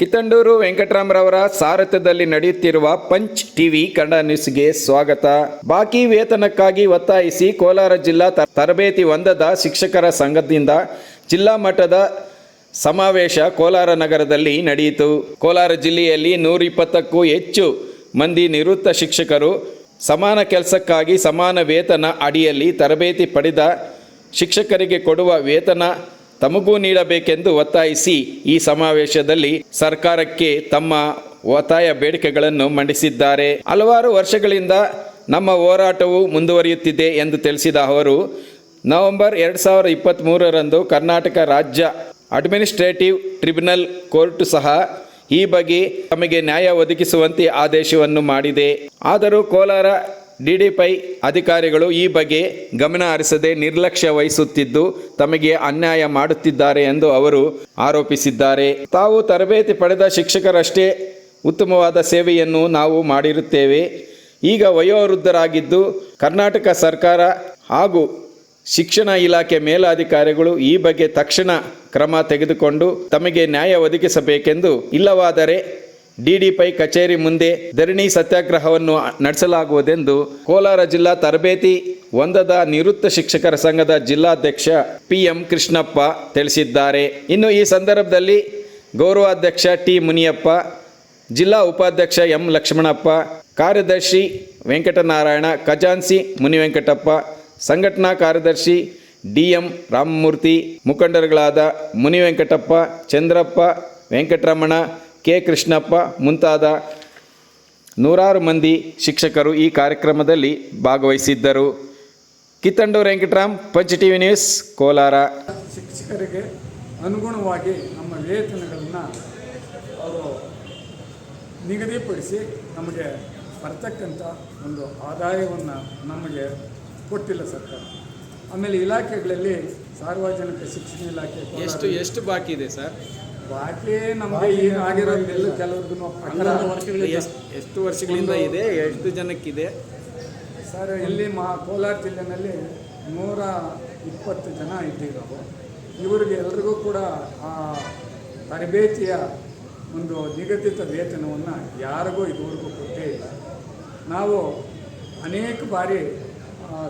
ಕಿತ್ತಂಡೂರು ವೆಂಕಟರಾಮರವರ ಸಾರಥ್ಯದಲ್ಲಿ ನಡೆಯುತ್ತಿರುವ punch TV Kannada ನ್ಯೂಸ್ಗೆ ಸ್ವಾಗತ. ಬಾಕಿ ವೇತನಕ್ಕಾಗಿ ಒತ್ತಾಯಿಸಿ ಕೋಲಾರ ಜಿಲ್ಲಾ ತರಬೇತಿ ಹೊಂದದ ಶಿಕ್ಷಕರ ಸಂಘದಿಂದ ಜಿಲ್ಲಾ ಮಟ್ಟದ ಸಮಾವೇಶ ಕೋಲಾರ ನಗರದಲ್ಲಿ ನಡೆಯಿತು. ಕೋಲಾರ ಜಿಲ್ಲೆಯಲ್ಲಿ ನೂರಿಪ್ಪತ್ತಕ್ಕೂ ಹೆಚ್ಚು ಮಂದಿ ನಿವೃತ್ತ ಶಿಕ್ಷಕರು ಸಮಾನ ಕೆಲಸಕ್ಕಾಗಿ ಸಮಾನ ವೇತನ ಅಡಿಯಲ್ಲಿ ತರಬೇತಿ ಪಡೆದ ಶಿಕ್ಷಕರಿಗೆ ಕೊಡುವ ವೇತನ ತಮಗೂ ನೀಡಬೇಕೆಂದು ಒತ್ತಾಯಿಸಿ ಈ ಸಮಾವೇಶದಲ್ಲಿ ಸರ್ಕಾರಕ್ಕೆ ತಮ್ಮ ಒತ್ತಾಯ ಬೇಡಿಕೆಗಳನ್ನು ಮಂಡಿಸಿದ್ದಾರೆ. ಹಲವಾರು ವರ್ಷಗಳಿಂದ ನಮ್ಮ ಹೋರಾಟವು ಮುಂದುವರಿಯುತ್ತಿದೆ ಎಂದು ತಿಳಿಸಿದ ಅವರು, ನವೆಂಬರ್ ಎರಡು ಸಾವಿರದ ಇಪ್ಪತ್ತ್ಮೂರರಂದು ಕರ್ನಾಟಕ ರಾಜ್ಯ ಅಡ್ಮಿನಿಸ್ಟ್ರೇಟಿವ್ ಟ್ರಿಬ್ಯುನಲ್ ಕೋರ್ಟ್ ಸಹ ಈ ಬಗ್ಗೆ ತಮಗೆ ನ್ಯಾಯ ಒದಗಿಸುವಂತೆ ಆದೇಶವನ್ನು ಮಾಡಿದೆ. ಆದರೂ ಕೋಲಾರ ಡಿಡಿಪೈ ಅಧಿಕಾರಿಗಳು ಈ ಬಗ್ಗೆ ಗಮನ ಹರಿಸದೆ ನಿರ್ಲಕ್ಷ್ಯ ವಹಿಸುತ್ತಿದ್ದು ತಮಗೆ ಅನ್ಯಾಯ ಮಾಡುತ್ತಿದ್ದಾರೆ ಎಂದು ಅವರು ಆರೋಪಿಸಿದ್ದಾರೆ. ತಾವು ತರಬೇತಿ ಪಡೆದ ಶಿಕ್ಷಕರಷ್ಟೇ ಉತ್ತಮವಾದ ಸೇವೆಯನ್ನು ನಾವು ಮಾಡಿರುತ್ತೇವೆ. ಈಗ ವಯೋವೃದ್ಧರಾಗಿದ್ದು ಕರ್ನಾಟಕ ಸರ್ಕಾರ ಹಾಗೂ ಶಿಕ್ಷಣ ಇಲಾಖೆ ಮೇಲಾಧಿಕಾರಿಗಳು ಈ ಬಗ್ಗೆ ತಕ್ಷಣ ಕ್ರಮ ತೆಗೆದುಕೊಂಡು ತಮಗೆ ನ್ಯಾಯ ಒದಗಿಸಬೇಕೆಂದು ಇಲ್ಲವಾದರೆ ಡಿಡಿಪೈ ಕಚೇರಿ ಮುಂದೆ ಧರಣಿ ಸತ್ಯಾಗ್ರಹವನ್ನು ನಡೆಸಲಾಗುವುದೆಂದು ಕೋಲಾರ ಜಿಲ್ಲಾ ತರಬೇತಿ ಒಂದದ ನಿವೃತ್ತ ಶಿಕ್ಷಕರ ಸಂಘದ ಜಿಲ್ಲಾಧ್ಯಕ್ಷ ಪಿಎಂ ಕೃಷ್ಣಪ್ಪ ತಿಳಿಸಿದ್ದಾರೆ. ಇನ್ನು ಈ ಸಂದರ್ಭದಲ್ಲಿ ಗೌರವಾಧ್ಯಕ್ಷ ಟಿ ಮುನಿಯಪ್ಪ, ಜಿಲ್ಲಾ ಉಪಾಧ್ಯಕ್ಷ ಎಂ ಲಕ್ಷ್ಮಣಪ್ಪ, ಕಾರ್ಯದರ್ಶಿ ವೆಂಕಟನಾರಾಯಣ ಖಜಾನ್ಸಿ ಮುನಿವೆಂಕಟಪ್ಪ, ಸಂಘಟನಾ ಕಾರ್ಯದರ್ಶಿ ಡಿ ಎಂ ರಾಮಮೂರ್ತಿ, ಮುಖಂಡರುಗಳಾದ ಮುನಿವೆಂಕಟಪ್ಪ, ಚಂದ್ರಪ್ಪ, ವೆಂಕಟರಮಣ ಕೆ ಕೃಷ್ಣಪ್ಪ ಮುಂತಾದ ನೂರಾರು ಮಂದಿ ಶಿಕ್ಷಕರು ಈ ಕಾರ್ಯಕ್ರಮದಲ್ಲಿ ಭಾಗವಹಿಸಿದ್ದರು. ಕಿತ್ತಂಡೂರು ವೆಂಕಟರಾಮ್ ಪಂಚ ಟಿವಿ ನ್ಯೂಸ್ ಕೋಲಾರ. ಶಿಕ್ಷಕರಿಗೆ ಅನುಗುಣವಾಗಿ ನಮ್ಮ ವೇತನಗಳನ್ನು ಅವರು ನಿಗದಿಪಡಿಸಿ ನಮಗೆ ಬರ್ತಕ್ಕಂಥ ಒಂದು ಆದಾಯವನ್ನು ನಮಗೆ ಕೊಟ್ಟಿಲ್ಲ ಸರ್ಕಾರ. ಆಮೇಲೆ ಇಲಾಖೆಗಳಲ್ಲಿ ಸಾರ್ವಜನಿಕ ಶಿಕ್ಷಣ ಇಲಾಖೆ ಎಷ್ಟು ಎಷ್ಟು ಬಾಕಿ ಇದೆ ಸರ್? ಬಾಕಿ ನಮಗೆ ಈಗ ಆಗಿರೋದೆಲ್ಲ ಕೆಲವ್ರಿಗೂ ಎಷ್ಟು ಎಷ್ಟು ವರ್ಷಗಳಿಂದ ಇದೆ? ಎಷ್ಟು ಜನಕ್ಕಿದೆ? ಸರ್ ಇಲ್ಲಿ ಮಾ ಕೋಲಾರ ಜಿಲ್ಲೆನಲ್ಲಿ ನೂರ ಇಪ್ಪತ್ತು ಜನ ಇದ್ದಿರೋದು ಇವರಿಗೆ ಎಲ್ರಿಗೂ ಕೂಡ ಆ ತರಬೇತಿಯ ಒಂದು ನಿಗದಿತ ವೇತನವನ್ನು ಯಾರಿಗೂ ಇದುವರೆಗೂ ಕೊಟ್ಟೇ ಇಲ್ಲ. ನಾವು ಅನೇಕ ಬಾರಿ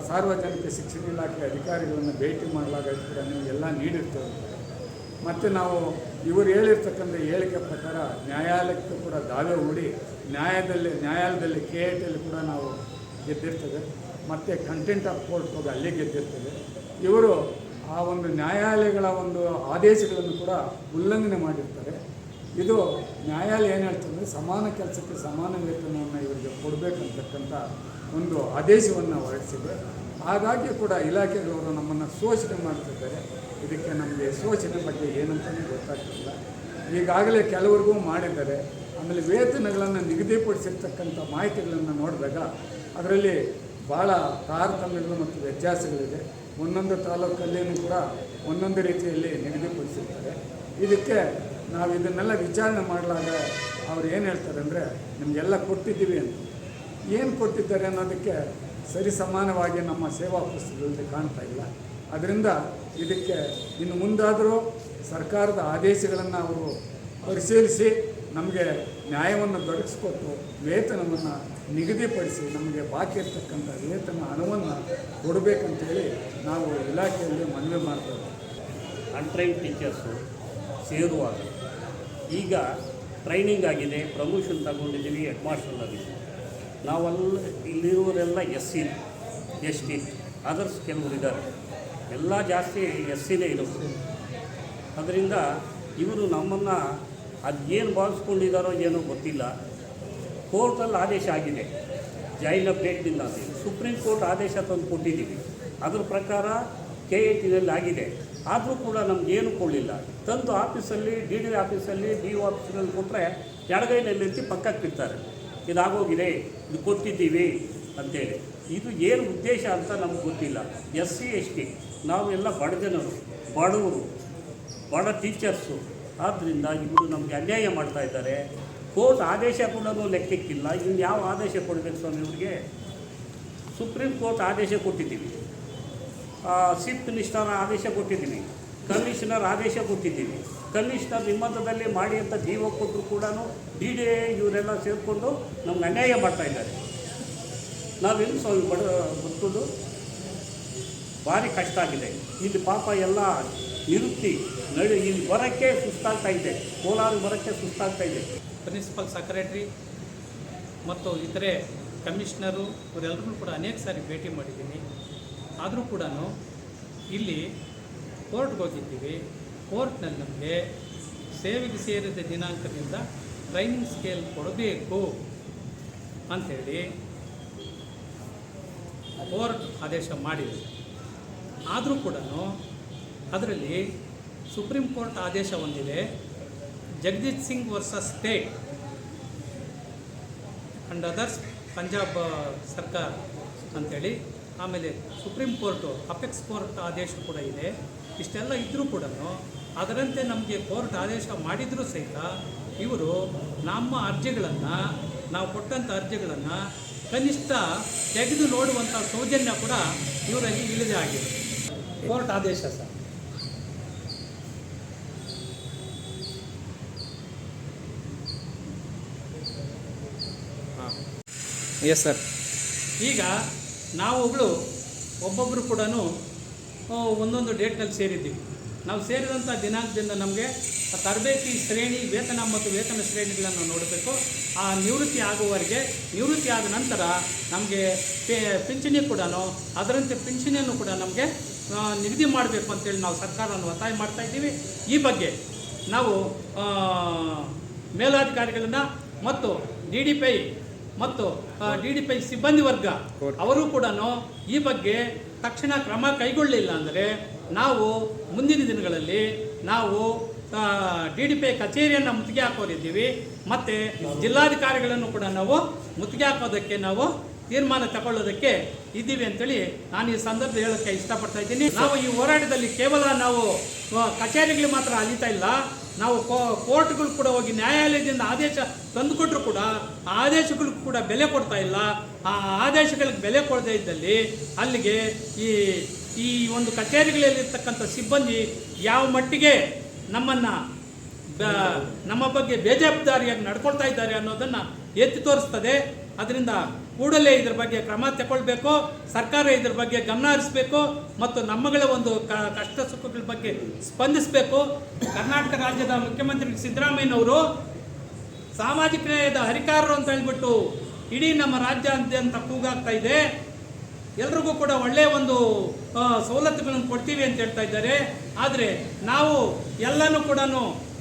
ಸಾರ್ವಜನಿಕ ಶಿಕ್ಷಣ ಇಲಾಖೆ ಅಧಿಕಾರಿಗಳನ್ನು ಭೇಟಿ ಮಾಡಲಾಗುತ್ತೆ ಕೂಡ ನೀವು ಎಲ್ಲ ನೀಡಿರ್ತೇವೆ. ಮತ್ತು ನಾವು ಇವರು ಹೇಳಿರ್ತಕ್ಕಂಥ ಹೇಳಿಕೆ ಪ್ರಕಾರ ನ್ಯಾಯಾಲಯಕ್ಕೆ ಕೂಡ ದಾವೆ ಹೂಡಿ ನ್ಯಾಯದಲ್ಲಿ, ನ್ಯಾಯಾಲಯದಲ್ಲಿ ಕೆ ಐ ಕೂಡ ನಾವು ಗೆದ್ದಿರ್ತದೆ ಮತ್ತು ಕಂಟೆಂಟ್ ಆಫ್ ಕೋರ್ಟ್ ಹೋಗಿ ಅಲ್ಲಿ ಗೆದ್ದಿರ್ತದೆ ಇವರು ಆ ಒಂದು ನ್ಯಾಯಾಲಯಗಳ ಒಂದು ಆದೇಶಗಳನ್ನು ಕೂಡ ಉಲ್ಲಂಘನೆ ಮಾಡಿರ್ತಾರೆ. ಇದು ನ್ಯಾಯಾಲಯ ಏನು ಹೇಳ್ತಂದರೆ ಸಮಾನ ಕೆಲಸಕ್ಕೆ ಸಮಾನ ವೇತನವನ್ನು ಇವರಿಗೆ ಕೊಡಬೇಕಂತಕ್ಕಂಥ ಒಂದು ಆದೇಶವನ್ನು ಹೊರಡಿಸಿದೆ. ಹಾಗಾಗಿ ಕೂಡ ಇಲಾಖೆಗಳವರು ನಮ್ಮನ್ನು ಶೋಷಣೆ ಮಾಡ್ತಿದ್ದಾರೆ. ಇದಕ್ಕೆ ನಮಗೆ ಶೋಷಣೆ ಬಗ್ಗೆ ಏನಂತಲೇ ಗೊತ್ತಾಗ್ತಿಲ್ಲ. ಈಗಾಗಲೇ ಕೆಲವರಿಗೂ ಮಾಡಿದ್ದಾರೆ. ಆಮೇಲೆ ವೇತನಗಳನ್ನು ನಿಗದಿಪಡಿಸಿರ್ತಕ್ಕಂಥ ಮಾಹಿತಿಗಳನ್ನು ನೋಡಿದಾಗ ಅದರಲ್ಲಿ ಭಾಳ ತಾರತಮ್ಯಗಳು ಮತ್ತು ವ್ಯತ್ಯಾಸಗಳಿದೆ. ಒಂದೊಂದು ತಾಲೂಕಲ್ಲಿಯೂ ಕೂಡ ಒಂದೊಂದು ರೀತಿಯಲ್ಲಿ ನಿಗದಿಪಡಿಸಿರ್ತಾರೆ. ಇದಕ್ಕೆ ನಾವು ಇದನ್ನೆಲ್ಲ ವಿಚಾರಣೆ ಮಾಡಲಾಗ ಅವ್ರು ಏನು ಹೇಳ್ತಾರೆ ಅಂದರೆ, ನಿಮಗೆಲ್ಲ ಕೊಟ್ಟಿದ್ದೀವಿ ಅಂತ. ಏನು ಕೊಟ್ಟಿದ್ದಾರೆ ಅನ್ನೋದಕ್ಕೆ ಸರಿ ಸಮಾನವಾಗಿ ನಮ್ಮ ಸೇವಾ ಪುಸ್ತಕಗಳಲ್ಲಿ ಕಾಣ್ತಾ ಇಲ್ಲ. ಅದರಿಂದ ಇದಕ್ಕೆ ಇನ್ನು ಮುಂದಾದರೂ ಸರ್ಕಾರದ ಆದೇಶಗಳನ್ನು ಅವರು ಪರಿಶೀಲಿಸಿ ನಮಗೆ ನ್ಯಾಯವನ್ನು ದೊರಕಿಸ್ಕೊಟ್ಟು ವೇತನವನ್ನು ನಿಗದಿಪಡಿಸಿ ನಮಗೆ ಬಾಕಿ ಇರ್ತಕ್ಕಂಥ ವೇತನ ಹಣವನ್ನು ಕೊಡಬೇಕಂತೇಳಿ ನಾವು ಇಲಾಖೆಯಲ್ಲಿ ಮನವಿ ಮಾಡ್ತೇವೆ ಅನ್ಟ್ರೈನ್ ಟೀಚರ್ಸು ಸೇರುವಾಗ ಈಗ ಟ್ರೈನಿಂಗ್ ಆಗಿದೆ ಪ್ರಮೋಷನ್ ತಗೊಂಡಿದ್ದೀವಿ ಹೆಡ್ ಮಾಸ್ಟರ್ ನಾವೆಲ್ಲ ಇಲ್ಲಿರುವರೆಲ್ಲ S C, S T others ಕೆಲವರು ಇದ್ದಾರೆ. ಎಲ್ಲ ಜಾಸ್ತಿ ಎಸ್ ಸಿನೇ ಇರೋದು ಅದರಿಂದ ಇವರು ನಮ್ಮನ್ನು ಅದೇನು ಭಾವಿಸ್ಕೊಂಡಿದ್ದಾರೋ ಏನೋ ಗೊತ್ತಿಲ್ಲ. ಕೋರ್ಟಲ್ಲಿ ಆದೇಶ ಆಗಿದೆ. ಜೈಲ್ ಅಪ್ಡೇಟ್ನಿಂದ ಆಗಿದೆ ಸುಪ್ರೀಂ ಕೋರ್ಟ್ ಆದೇಶ ತಂದು ಕೊಟ್ಟಿದ್ದೀವಿ. ಅದ್ರ ಪ್ರಕಾರ ಕೆ ಎ ಟಿನಲ್ಲಿ ಆಗಿದೆ. ಆದರೂ ಕೂಡ ನಮಗೇನು ಕೊಡಲಿಲ್ಲ. ತಂದು ಆಫೀಸಲ್ಲಿ ಡಿ ಡಿ ಆಫೀಸಲ್ಲಿ ಡಿ ಒ ಆಫೀಸಲ್ಲಿ ಕೊಟ್ಟರೆ ಎಡಗೈನಲ್ಲಿ ಪಕ್ಕಕ್ಕೆ ಬಿಡ್ತಾರೆ. ಇದಾಗೋಗಿದೆ, ಇದು ಕೊಟ್ಟಿದ್ದೀವಿ ಅಂತೇಳಿ. ಇದು ಏನು ಉದ್ದೇಶ ಅಂತ ನಮ್ಗೆ ಗೊತ್ತಿಲ್ಲ. ಎಸ್ ಸಿ ಎಸ್ ಟಿ ನಾವೆಲ್ಲ ಬಡ ಜನರು ಬಡವರು, ಬಡ ಟೀಚರ್ಸು. ಆದ್ದರಿಂದ ಇವರು ನಮಗೆ ಅನ್ಯಾಯ ಮಾಡ್ತಾ ಇದ್ದಾರೆ. ಕೋರ್ಟ್ ಆದೇಶ ಕೂಡ ಲೆಕ್ಕಕ್ಕಿಲ್ಲ. ಇನ್ನು ಯಾವ ಆದೇಶ ಕೊಡಬೇಕು ಸ್ವಾಮಿ ಇವ್ರಿಗೆ ಸುಪ್ರೀಂ ಕೋರ್ಟ್ ಆದೇಶ ಕೊಟ್ಟಿದ್ದೀವಿ. ಸಿಪ್ ನಿಷ್ಠಾನ ಆದೇಶ ಕೊಟ್ಟಿದ್ದೀವಿ. ಕಮಿಷನರ್ ಆದೇಶ ಕೊಟ್ಟಿದ್ದೀವಿ. ಕಮಿಷನರ್ ನಿಮ್ಮಂತದಲ್ಲಿ ಮಾಡಿ ಅಂತ ಜೀವ ಕೊಟ್ಟರು ಕೂಡ ಡಿ ಡಿ ಎ ಇವರೆಲ್ಲ ಸೇರಿಕೊಂಡು ನಮ್ಗೆ ಅನ್ಯಾಯ ಮಾಡ್ತಾ ಇದ್ದಾರೆ. ನಾವೇನು ಸ್ವಲ್ಪ ಬಡ ಬದುಕೊಂಡು ಭಾರಿ ಕಷ್ಟ ಆಗಿದೆ. ಇಲ್ಲಿ ಪಾಪ ಎಲ್ಲ ನಿರುತ್ತಿ ನಡು, ಇಲ್ಲಿ ಬರೋಕ್ಕೆ ಸುಸ್ತಾಗ್ತಾ ಇದೆ. ಕೋಲಾರ ಬರೋಕ್ಕೆ ಸುಸ್ತಾಗ್ತಾ ಇದೆ. ಪ್ರಿನ್ಸಿಪಲ್ ಸೆಕ್ರೆಟ್ರಿ ಮತ್ತು ಇತರೆ ಕಮಿಷನರು ಇವರೆಲ್ಲರೂ ಕೂಡ ಅನೇಕ ಸಾರಿ ಭೇಟಿ ಮಾಡಿದ್ದೀನಿ. ಆದರೂ ಕೂಡ ಇಲ್ಲಿ ಕೋರ್ಟ್ಗೆ ಹೋಗಿದ್ದೀವಿ ಕೋರ್ಟ್ನಲ್ಲಿ ನಮಗೆ ಸೇವೆಗೆ ಸೇರಿದ ದಿನಾಂಕದಿಂದ ಟ್ರೈನಿಂಗ್ ಸ್ಕೇಲ್ ಕೊಡಬೇಕು ಅಂಥೇಳಿ ಕೋರ್ಟ್ ಆದೇಶ ಮಾಡಿದೆ. ಆದರೂ ಕೂಡ ಅದರಲ್ಲಿ ಸುಪ್ರೀಂ ಕೋರ್ಟ್ ಆದೇಶ ಹೊಂದಿದೆ Jagdish Singh versus state and others Punjab ಸರ್ಕಾರ ಅಂಥೇಳಿ. ಆಮೇಲೆ ಸುಪ್ರೀಂ ಕೋರ್ಟು ಅಪೆಕ್ಸ್ ಕೋರ್ಟ್ ಆದೇಶ ಕೂಡ ಇದೆ. ಇಷ್ಟೆಲ್ಲ ಇದ್ದರೂ ಕೂಡ ಅದರಂತೆ ನಮಗೆ ಕೋರ್ಟ್ ಆದೇಶ ಮಾಡಿದರೂ ಸಹಿತ ಇವರು ನಮ್ಮ ಅರ್ಜಿಗಳನ್ನು ನಾವು ಕೊಟ್ಟಂಥ ಅರ್ಜಿಗಳನ್ನು ಕನಿಷ್ಠ ತೆಗೆದು ನೋಡುವಂಥ ಸೌಜನ್ಯ ಕೂಡ ಇವರಲ್ಲಿ ಇಲ್ಲದೆ ಆಗಿದೆ. ಕೋರ್ಟ್ ಆದೇಶ ಸರ್. ಎಸ್ ಸರ್ ಈಗ ನಾವುಗಳು ಒಬ್ಬೊಬ್ಬರು ಕೂಡ ಒಂದೊಂದು ಡೇಟ್ನಲ್ಲಿ ಸೇರಿದ್ದೀವಿ ನಾವು ಸೇರಿದಂಥ ದಿನಾಂಕದಿಂದ ನಮಗೆ ತರಬೇತಿ ಶ್ರೇಣಿ ವೇತನ ಮತ್ತು ವೇತನ ಶ್ರೇಣಿಗಳನ್ನು ನೋಡಬೇಕು. ಆ ನಿವೃತ್ತಿ ಆಗುವವರೆಗೆ ನಿವೃತ್ತಿ ಆದ ನಂತರ ನಮಗೆ ಪೇ ಪಿಂಚಣಿ ಕೂಡ ಅದರಂತೆ ಪಿಂಚಣಿಯನ್ನು ಕೂಡ ನಮಗೆ ನಿಗದಿ ಮಾಡಬೇಕು ಅಂತೇಳಿ ನಾವು ಸರ್ಕಾರವನ್ನು ಒತ್ತಾಯ ಮಾಡ್ತಾ ಇದ್ದೀವಿ. ಈ ಬಗ್ಗೆ ನಾವು ಮೇಲಾಧಿಕಾರಿಗಳನ್ನು ಮೇಲಾಧಿಕಾರಿಗಳನ್ನ ಮತ್ತು ಡಿ ಡಿ ಪೈ ಮತ್ತು ಡಿ ಡಿ ಪೈ ಸಿಬ್ಬಂದಿ ವರ್ಗ ಅವರು ಕೂಡ ಈ ಬಗ್ಗೆ ತಕ್ಷಣ ಕ್ರಮ ಕೈಗೊಳ್ಳಲಿಲ್ಲ ಅಂದರೆ ನಾವು ಮುಂದಿನ ದಿನಗಳಲ್ಲಿ ನಾವು ಡಿ ಡಿ ಪಿ ಕಚೇರಿಯನ್ನು ಮುತ್ತಿಗೆ ಹಾಕೋರಿದ್ದೀವಿ. ಮತ್ತು ಜಿಲ್ಲಾಧಿಕಾರಿಗಳನ್ನು ಕೂಡ ನಾವು ಮುತ್ತಿಗೆ ಹಾಕೋದಕ್ಕೆ ನಾವು ತೀರ್ಮಾನ ತಗೊಳ್ಳೋದಕ್ಕೆ ಇದ್ದೀವಿ ಅಂತೇಳಿ ನಾನು ಈ ಸಂದರ್ಭ ಹೇಳೋಕ್ಕೆ ಇಷ್ಟಪಡ್ತಾ ಇದ್ದೀನಿ. ನಾವು ಈ ಹೋರಾಟದಲ್ಲಿ ಕೇವಲ ನಾವು ಕಚೇರಿಗಳು ಮಾತ್ರ ಅಲಿತಾ ಇಲ್ಲ. ನಾವು ಕೋರ್ಟ್ಗಳು ಕೂಡ ಹೋಗಿ ನ್ಯಾಯಾಲಯದಿಂದ ಆದೇಶ ತಂದುಕೊಟ್ರು ಕೂಡ, ಆ ಆದೇಶಗಳಿಗೂ ಕೂಡ ಬೆಲೆ ಕೊಡ್ತಾ ಇಲ್ಲ. ಆ ಆದೇಶಗಳಿಗೆ ಬೆಲೆ ಕೊಡದೆ ಇದ್ದಲ್ಲಿ ಅಲ್ಲಿಗೆ ಈ ಈ ಒಂದು ಕಚೇರಿಗಳಲ್ಲಿರ್ತಕ್ಕಂಥ ಸಿಬ್ಬಂದಿ ಯಾವ ಮಟ್ಟಿಗೆ ನಮ್ಮನ್ನು ನಮ್ಮ ಬಗ್ಗೆ ಬೇಜವಾಬ್ದಾರಿಯಾಗಿ ನಡ್ಕೊಳ್ತಾ ಇದ್ದಾರೆ ಅನ್ನೋದನ್ನು ಎತ್ತಿ ತೋರಿಸ್ತದೆ. ಅದರಿಂದ ಕೂಡಲೇ ಇದ್ರ ಬಗ್ಗೆ ಕ್ರಮ ತಗೊಳ್ಬೇಕು ಸರ್ಕಾರ ಇದ್ರ ಬಗ್ಗೆ ಗಮನ ಹರಿಸಬೇಕು ಮತ್ತು ನಮ್ಮಗಳ ಒಂದು ಕಷ್ಟ ಸುಖಗಳ ಬಗ್ಗೆ ಸ್ಪಂದಿಸಬೇಕು. ಕರ್ನಾಟಕ ರಾಜ್ಯದ ಮುಖ್ಯಮಂತ್ರಿ ಸಿದ್ದರಾಮಯ್ಯನವರು ಸಾಮಾಜಿಕ ನ್ಯಾಯದ ಹರಿಕಾರರು ಅಂತ ಹೇಳ್ಬಿಟ್ಟು ಇಡೀ ನಮ್ಮ ರಾಜ್ಯಾದ್ಯಂತ ಕೂಗಾಗ್ತಾ ಇದೆ. ಎಲ್ರಿಗೂ ಕೂಡ ಒಳ್ಳೆಯ ಒಂದು ಸವಲತ್ತುಗಳನ್ನು ಕೊಡ್ತೀವಿ ಅಂತ ಹೇಳ್ತಾ ಇದ್ದಾರೆ. ಆದರೆ ನಾವು ಎಲ್ಲನೂ ಕೂಡ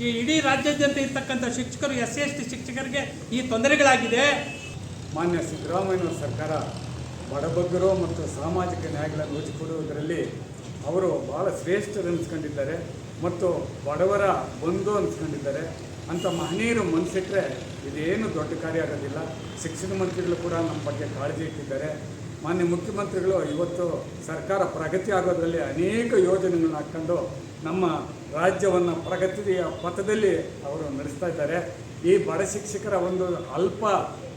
ಈ ಇಡೀ ರಾಜ್ಯಾದ್ಯಂತ ಇರ್ತಕ್ಕಂಥ ಶಿಕ್ಷಕರು, ಎಸ್ ಸಿ ಎಸ್ ಟಿ ಶಿಕ್ಷಕರಿಗೆ ಈ ತೊಂದರೆಗಳಾಗಿದೆ. ಮಾನ್ಯ ಸಿದ್ದರಾಮಯ್ಯನವರ ಸರ್ಕಾರ ಬಡಬಗ್ಗರು ಮತ್ತು ಸಾಮಾಜಿಕ ನ್ಯಾಯಗಳನ್ನು ಹೊಚ್ಚಿಕೊಡುವುದರಲ್ಲಿ ಅವರು ಭಾಳ ಶ್ರೇಷ್ಠರು ಅನಿಸ್ಕೊಂಡಿದ್ದಾರೆ ಮತ್ತು ಬಡವರ ಬಂಧು ಅನಿಸ್ಕೊಂಡಿದ್ದಾರೆ. ಅಂಥ ಮಹನೀಯರು ಮನಸ್ಸಿಟ್ಟರೆ ಇದೇನು ದೊಡ್ಡ ಕಾರ್ಯ ಆಗೋದಿಲ್ಲ. ಶಿಕ್ಷಣ ಮಂತ್ರಿಗಳು ಕೂಡ ನಮ್ಮ ಬಗ್ಗೆ ಕಾಳಜಿ ಇಟ್ಟಿದ್ದಾರೆ. ಮಾನ್ಯ ಮುಖ್ಯಮಂತ್ರಿಗಳು ಇವತ್ತು ಸರ್ಕಾರ ಪ್ರಗತಿ ಆಗೋದರಲ್ಲಿ ಅನೇಕ ಯೋಜನೆಗಳನ್ನು ಹಾಕ್ಕೊಂಡು ನಮ್ಮ ರಾಜ್ಯವನ್ನು ಪ್ರಗತಿಯ ಪಥದಲ್ಲಿ ಅವರು ನಡೆಸ್ತಾ ಇದ್ದಾರೆ. ಈ ಬಡ ಶಿಕ್ಷಕರ ಒಂದು ಅಲ್ಪ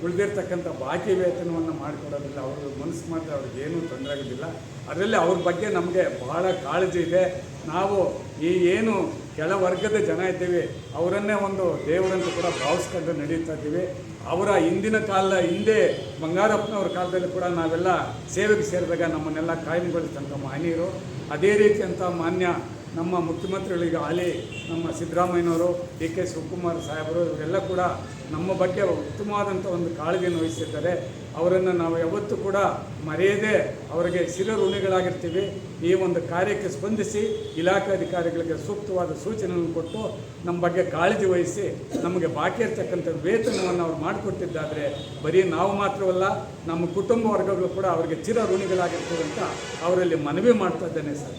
ಉಳಿದಿರ್ತಕ್ಕಂಥ ಬಾಕಿ ವೇತನವನ್ನು ಮಾಡಿಕೊಡೋದಿಲ್ಲ ಅವರು ಮನಸ್ಸು ಮಾಡಿದ್ರೆ ಅವ್ರಿಗೆ ಏನೂ ತೊಂದರೆ ಆಗೋದಿಲ್ಲ. ಅದರಲ್ಲಿ ಅವ್ರ ಬಗ್ಗೆ ನಮಗೆ ಬಹಳ ಕಾಳಜಿ ಇದೆ. ನಾವು ಈ ಏನು ಕೆಳವರ್ಗದ ಜನ ಇದ್ದೀವಿ, ಅವರನ್ನೇ ಒಂದು ದೇವರಂತ ಕೂಡ ಭಾವಿಸ್ಕೊಂಡು ನಡೀತಾ ಇದ್ದೀವಿ. ಅವರ ಹಿಂದಿನ ಕಾಲ, ಹಿಂದೆ ಬಂಗಾರಪ್ಪನವ್ರ ಕಾಲದಲ್ಲಿ ಕೂಡ ನಾವೆಲ್ಲ ಸೇವೆಗೆ ಸೇರಿದಾಗ ನಮ್ಮನ್ನೆಲ್ಲ ಕಾಯಂಗೊಳಿಸಿದಂಥ ಮಾನ್ಯರು. ಅದೇ ರೀತಿಯಂಥ ಮಾನ್ಯ ನಮ್ಮ ಮುಖ್ಯಮಂತ್ರಿಗಳಿಗೆ ಹಾಲಿ ನಮ್ಮ ಸಿದ್ದರಾಮಯ್ಯನವರು ಡಿ ಕೆ ಶಿವಕುಮಾರ್ ಸಾಹೇಬರು, ಇವರೆಲ್ಲ ಕೂಡ ನಮ್ಮ ಬಗ್ಗೆ ಉತ್ತಮವಾದಂಥ ಒಂದು ಕಾಳಜಿಯನ್ನು ವಹಿಸಿದ್ದಾರೆ. ಅವರನ್ನು ನಾವು ಯಾವತ್ತೂ ಕೂಡ ಮರೆಯದೆ ಅವರಿಗೆ ಶಿರಋಣಿಗಳಾಗಿರ್ತೀವಿ ಈ ಒಂದು ಕಾರ್ಯಕ್ಕೆ ಸ್ಪಂದಿಸಿ ಇಲಾಖಾಧಿಕಾರಿಗಳಿಗೆ ಸೂಕ್ತವಾದ ಸೂಚನೆಯನ್ನು ಕೊಟ್ಟು ನಮ್ಮ ಬಗ್ಗೆ ಕಾಳಜಿ ವಹಿಸಿ ನಮಗೆ ಬಾಕಿ ಇರ್ತಕ್ಕಂಥ ವೇತನವನ್ನು ಅವ್ರು ಮಾಡಿಕೊಟ್ಟಿದ್ದಾದರೆ ಬರೀ ನಾವು ಮಾತ್ರವಲ್ಲ, ನಮ್ಮ ಕುಟುಂಬ ವರ್ಗಗಳು ಕೂಡ ಅವರಿಗೆ ಚಿರ ಋಣಿಗಳಾಗಿರ್ತೀವಿ ಅಂತ ಅವರಲ್ಲಿ ಮನವಿ ಮಾಡ್ತಾ ಇದ್ದೇನೆ ಸರ್.